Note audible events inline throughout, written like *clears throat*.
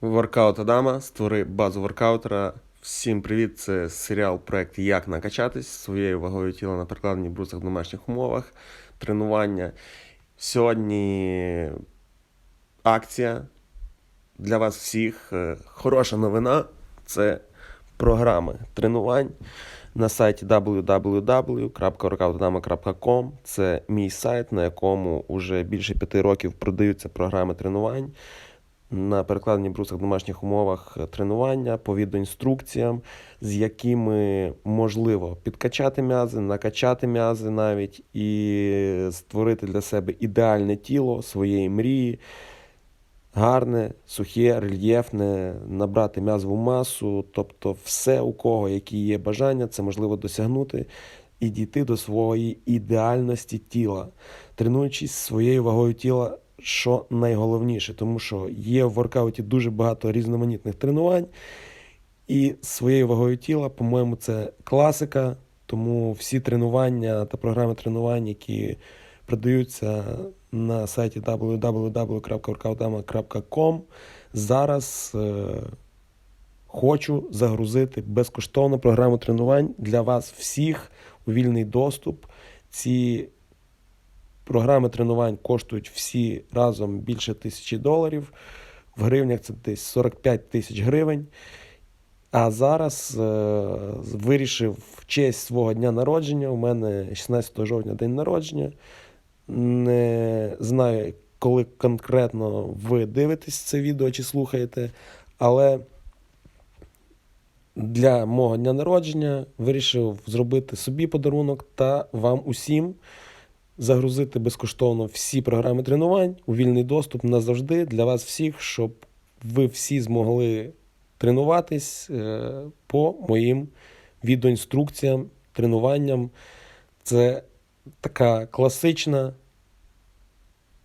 Воркаут Адама, створи базу воркаутера. Всім привіт! Це серіал проект Як накачатись своєю вагою тіла на прикладенні брусах в домашніх умовах, тренування. Сьогодні акція для вас всіх. Е, Хороша новина це програми тренувань на сайті www.workoutadama.com. Це мій сайт, на якому вже більше п'яти років продаються програми тренувань на перекладенні брусах в домашніх умовах тренування по відеоінструкціям, з якими можливо підкачати м'язи, накачати м'язи навіть і створити для себе ідеальне тіло своєї мрії. Гарне, сухе, рельєфне, набрати м'язову масу, тобто все, у кого які є бажання, це можливо досягнути і дійти до своєї ідеальності тіла, тренуючись своєю вагою тіла що найголовніше, тому що є в воркауті дуже багато різноманітних тренувань, і своєю вагою тіла, по-моєму, це класика. Тому всі тренування та програми тренувань, які продаються на сайті www.workoutama.com, зараз е, хочу загрузити безкоштовну програму тренувань для вас всіх у вільний доступ. Ці Програми тренувань коштують всі разом більше тисячі доларів. В гривнях це десь 45 тисяч гривень. А зараз е, вирішив в честь свого дня народження. У мене 16 жовтня день народження. Не знаю, коли конкретно ви дивитесь це відео чи слухаєте, але для мого дня народження вирішив зробити собі подарунок та вам усім загрузити безкоштовно всі програми тренувань у вільний доступ назавжди для вас всіх, щоб ви всі змогли тренуватись е, по моїм відеоінструкціям, тренуванням. Це така класична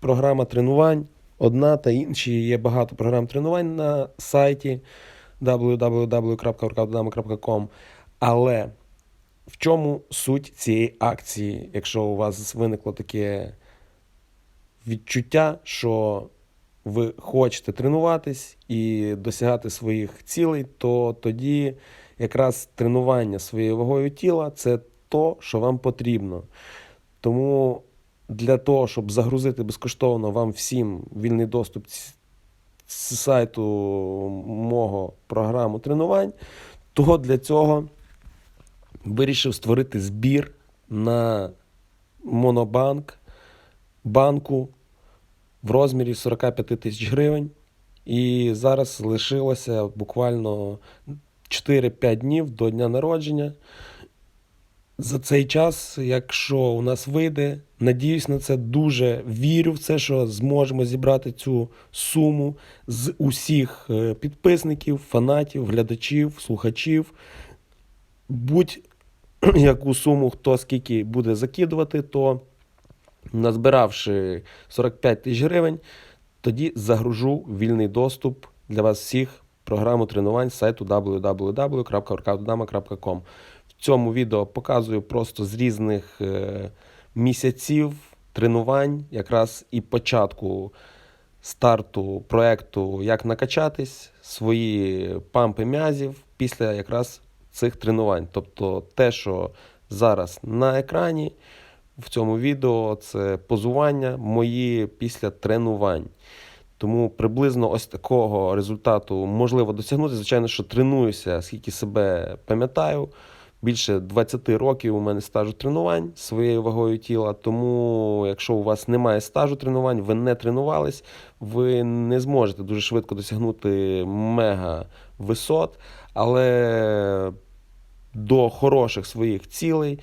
програма тренувань. Одна та інші є багато програм тренувань на сайті www.workoutdama.com, але в чому суть цієї акції, якщо у вас виникло таке відчуття, що ви хочете тренуватись і досягати своїх цілей, то тоді якраз тренування своєю вагою тіла це то, що вам потрібно. Тому для того, щоб загрузити безкоштовно вам всім вільний доступ з сайту мого програму тренувань, то для цього вирішив створити збір на монобанк банку в розмірі 45 тисяч гривень. І зараз лишилося буквально 4-5 днів до дня народження. За цей час, якщо у нас вийде, надіюсь на це дуже вірю в це, що зможемо зібрати цю суму з усіх е, підписників, фанатів, глядачів, слухачів. Будь *clears throat* яку суму хто скільки буде закидувати, то назбиравши 45 тисяч гривень, тоді загружу вільний доступ для вас всіх програму тренувань сайту www.workoutdama.com. В цьому відео показую просто з різних е, місяців тренувань, якраз і початку старту проекту Як накачатись, свої пампи м'язів після якраз цих тренувань. Тобто те, що зараз на екрані в цьому відео, це позування мої після тренувань. Тому приблизно ось такого результату можливо досягнути. Звичайно, що тренуюся, скільки себе пам'ятаю. Більше 20 років у мене стажу тренувань своєю вагою тіла. Тому, якщо у вас немає стажу тренувань, ви не тренувались, ви не зможете дуже швидко досягнути мега висот. Але до хороших своїх цілей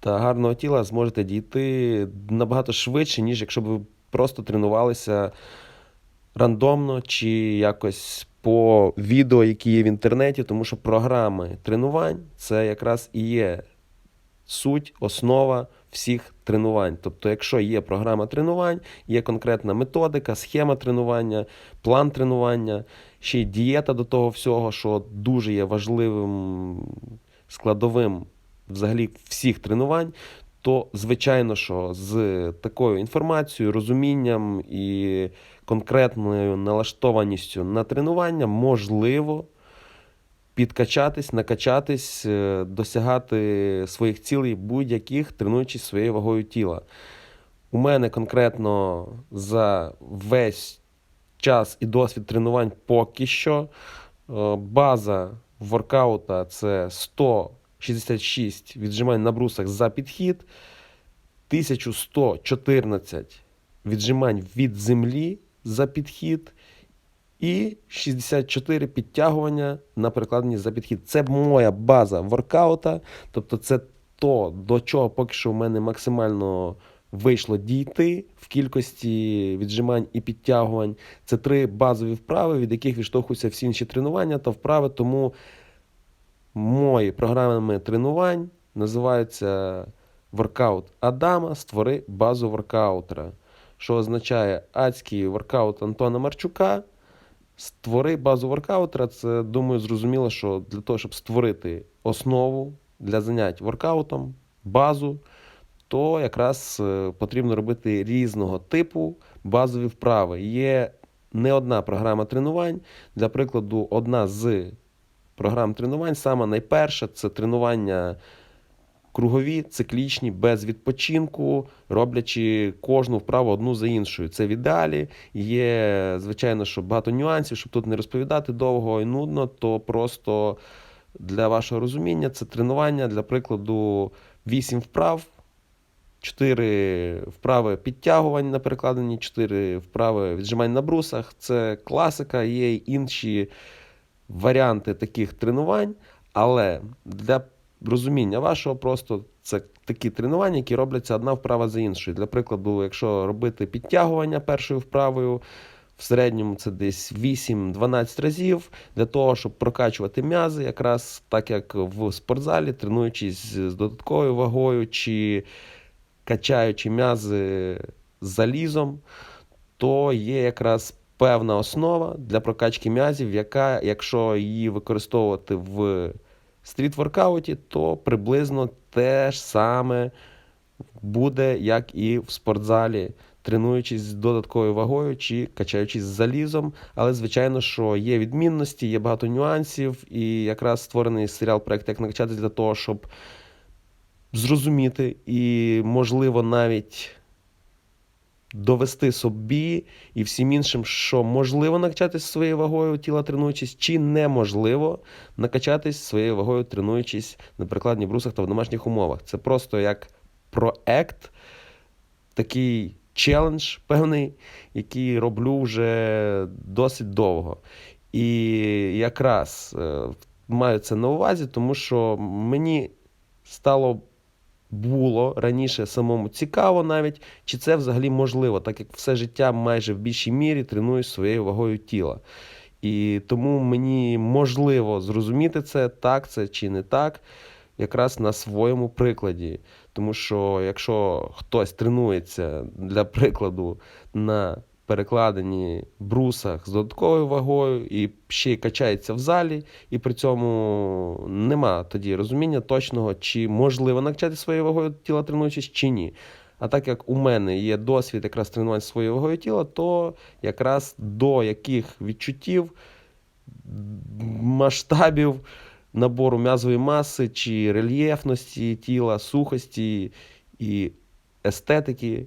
та гарного тіла зможете дійти набагато швидше, ніж якщо б ви просто тренувалися рандомно чи якось по відео, які є в інтернеті, тому що програми тренувань це якраз і є суть, основа всіх тренувань. Тобто, якщо є програма тренувань, є конкретна методика, схема тренування, план тренування, ще й дієта до того всього, що дуже є важливим складовим взагалі всіх тренувань, то звичайно, що з такою інформацією, розумінням і конкретною налаштованістю на тренування можливо підкачатись, накачатись, е, досягати своїх цілей будь-яких, тренуючись своєю вагою тіла. У мене конкретно за весь час і досвід тренувань поки що е, база воркаута це 166 віджимань на брусах за підхід, 1114 віджимань від землі за підхід і 64 підтягування на перекладенні за підхід. Це моя база воркаута, тобто це то, до чого поки що в мене максимально вийшло дійти в кількості віджимань і підтягувань. Це три базові вправи, від яких відштовхуються всі інші тренування та вправи. Тому мої програми тренувань називаються воркаут Адама, створи базу воркаутера. Що означає адський воркаут Антона Марчука. Створи базу воркаутера. Це думаю, зрозуміло, що для того, щоб створити основу для занять воркаутом, базу, то якраз е, потрібно робити різного типу базові вправи. Є не одна програма тренувань. Для прикладу, одна з програм тренувань, саме найперша це тренування кругові, циклічні, без відпочинку, роблячи кожну вправу одну за іншою. Це в ідеалі. Є, звичайно, що багато нюансів, щоб тут не розповідати довго і нудно, то просто для вашого розуміння це тренування, для прикладу, 8 вправ. 4 вправи підтягувань на перекладенні, 4 вправи віджимань на брусах. Це класика, є інші варіанти таких тренувань, але для розуміння вашого просто це такі тренування, які робляться одна вправа за іншою. Для прикладу, якщо робити підтягування першою вправою, в середньому це десь 8-12 разів для того, щоб прокачувати м'язи, якраз так як в спортзалі, тренуючись з додатковою вагою чи качаючи м'язи залізом, то є якраз певна основа для прокачки м'язів, яка, якщо її використовувати в стріт-воркауті, то приблизно те ж саме буде, як і в спортзалі, тренуючись з додатковою вагою чи качаючись з залізом. Але, звичайно, що є відмінності, є багато нюансів, і якраз створений серіал проект як накачатись для того, щоб зрозуміти і, можливо, навіть довести собі і всім іншим, що можливо накачатись своєю вагою тіла тренуючись, чи неможливо накачатись своєю вагою, тренуючись на прикладні брусах та в домашніх умовах. Це просто як проект, такий челендж певний, який роблю вже досить довго. І якраз е, маю це на увазі, тому що мені стало було раніше самому цікаво навіть, чи це взагалі можливо, так як все життя майже в більшій мірі тренуюсь своєю вагою тіла. І тому мені можливо зрозуміти це, так це чи не так, якраз на своєму прикладі. Тому що якщо хтось тренується для прикладу на перекладені брусах з додатковою вагою і ще й качається в залі, і при цьому нема тоді розуміння точного, чи можливо накачати своєю вагою тіла тренуючись, чи ні. А так як у мене є досвід якраз тренувань своєю вагою тіла, то якраз до яких відчуттів, масштабів набору м'язової маси чи рельєфності тіла, сухості і естетики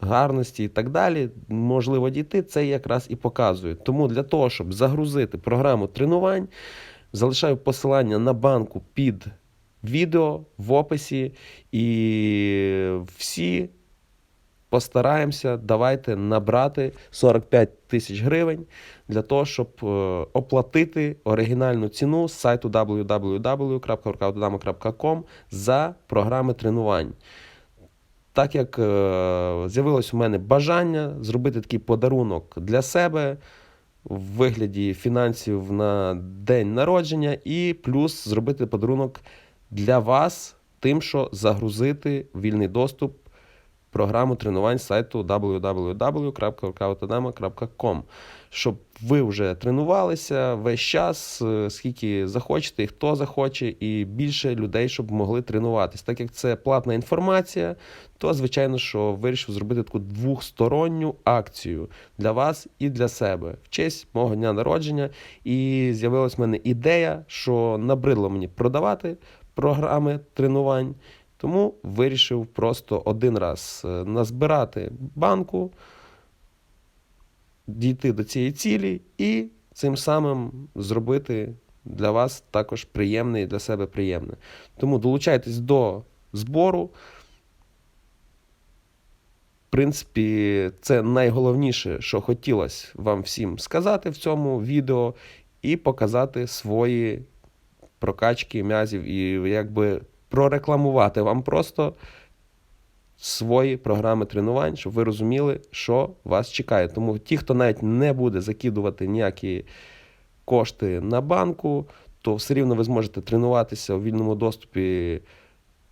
гарності і так далі, можливо дійти, це якраз і показує. Тому для того, щоб загрузити програму тренувань, залишаю посилання на банку під відео в описі. І всі постараємося, давайте набрати 45 тисяч гривень для того, щоб е, оплатити оригінальну ціну з сайту www.workoutdamo.com за програми тренувань так як е, з'явилось у мене бажання зробити такий подарунок для себе в вигляді фінансів на день народження, і плюс зробити подарунок для вас, тим, що загрузити вільний доступ програму тренувань сайту www.workoutadama.com, щоб ви вже тренувалися весь час, е, скільки захочете, і хто захоче, і більше людей, щоб могли тренуватись. Так як це платна інформація, то звичайно, що вирішив зробити таку двохсторонню акцію для вас і для себе в честь мого дня народження. І з'явилась в мене ідея, що набридло мені продавати програми тренувань. Тому вирішив просто один раз е, назбирати банку, дійти до цієї цілі і цим самим зробити для вас також приємне і для себе приємне. Тому долучайтесь до збору. В принципі, це найголовніше, що хотілося вам всім сказати в цьому відео, і показати свої прокачки м'язів і якби прорекламувати вам просто свої програми тренувань, щоб ви розуміли, що вас чекає. Тому ті, хто навіть не буде закидувати ніякі кошти на банку, то все рівно ви зможете тренуватися у вільному доступі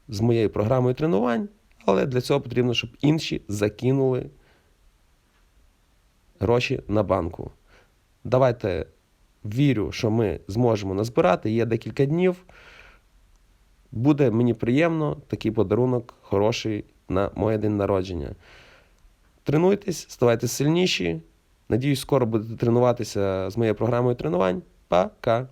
з моєю програмою тренувань, але для цього потрібно, щоб інші закинули гроші на банку. Давайте вірю, що ми зможемо назбирати. Є декілька днів. Буде мені приємно такий подарунок хороший на моє день народження. Тренуйтесь, ставайте сильніші. Надіюсь, скоро будете тренуватися з моєю програмою тренувань. Пока!